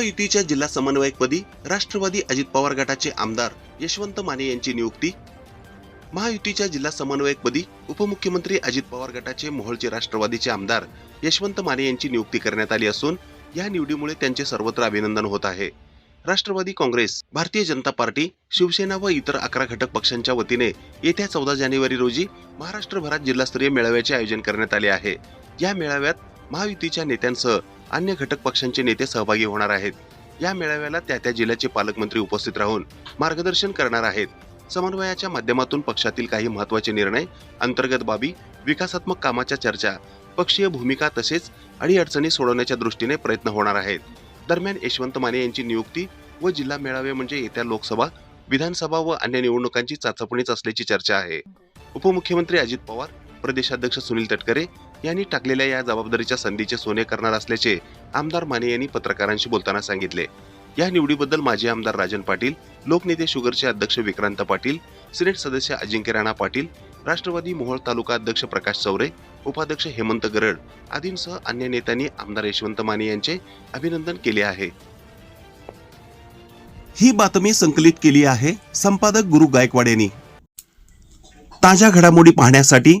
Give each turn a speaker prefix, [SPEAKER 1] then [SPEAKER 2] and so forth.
[SPEAKER 1] महायुतीच्या जिल्हा समन्वयकपदी राष्ट्रवादी अजित पवार गटाचे आमदार यशवंत माने यांची नियुक्ती. महायुतीच्या जिल्हा समन्वयकपदी उपमुख्यमंत्री अजित पवार गटाचे मोहोळचे राष्ट्रवादीचे आमदार यशवंत माने यांची नियुक्ती करण्यात आली असून या निवडीमुळे त्यांचे सर्वत्र अभिनंदन होत आहे. राष्ट्रवादी काँग्रेस भारतीय जनता पार्टी शिवसेना व इतर अकरा घटक पक्षांच्या वतीने येत्या चौदा जानेवारी रोजी महाराष्ट्रभरात जिल्हास्तरीय मेळाव्याचे आयोजन करण्यात आले आहे. या मेळाव्यात महायुतीच्या नेत्यांसह अन्य घटक पक्षांचे नेते सहभागी होणार आहेत. या मेळाव्याला त्या त्या जिल्ह्याचे पालकमंत्री उपस्थित राहून मार्गदर्शन करणार आहेत. समन्वयाच्या माध्यमातून पक्षातील काही महत्त्वाचे निर्णय अंतर्गत बाबी विकासात्मक कामाच्या चर्चा पक्षीय भूमिका तसेच अडीअडचणी सोडवण्याच्या दृष्टीने प्रयत्न होणार आहेत. दरम्यान यशवंत माने यांची नियुक्ती व जिल्हा मेळावे म्हणजे येत्या लोकसभा विधानसभा व अन्य निवडणुकांची चाचपणीच असल्याची चर्चा आहे. उपमुख्यमंत्री अजित पवार प्रदेशाध्यक्ष सुनील तटकरे यांनी टाकलेल्या या जबाबदारीच्या संधीचे सोने करणार असल्याचे आमदार माने यांनी पत्रकारांशी बोलताना सांगितले. या निवडीबद्दल माजी आमदार राजन पाटील लोकनेते शुगरचे अध्यक्ष विक्रांत पाटील सिनेट सदस्य अजिंक्य राणा पाटील राष्ट्रवादी मोहोळ तालुका अध्यक्ष प्रकाश चौरे उपाध्यक्ष हेमंत गरड आदींसह अन्य नेत्यांनी आमदार यशवंत माने यांचे अभिनंदन केले आहे. ही बातमी संकलित केली आहे संपादक गुरु गायकवाड यांनी. ताज्या घडामोडी पाहण्यासाठी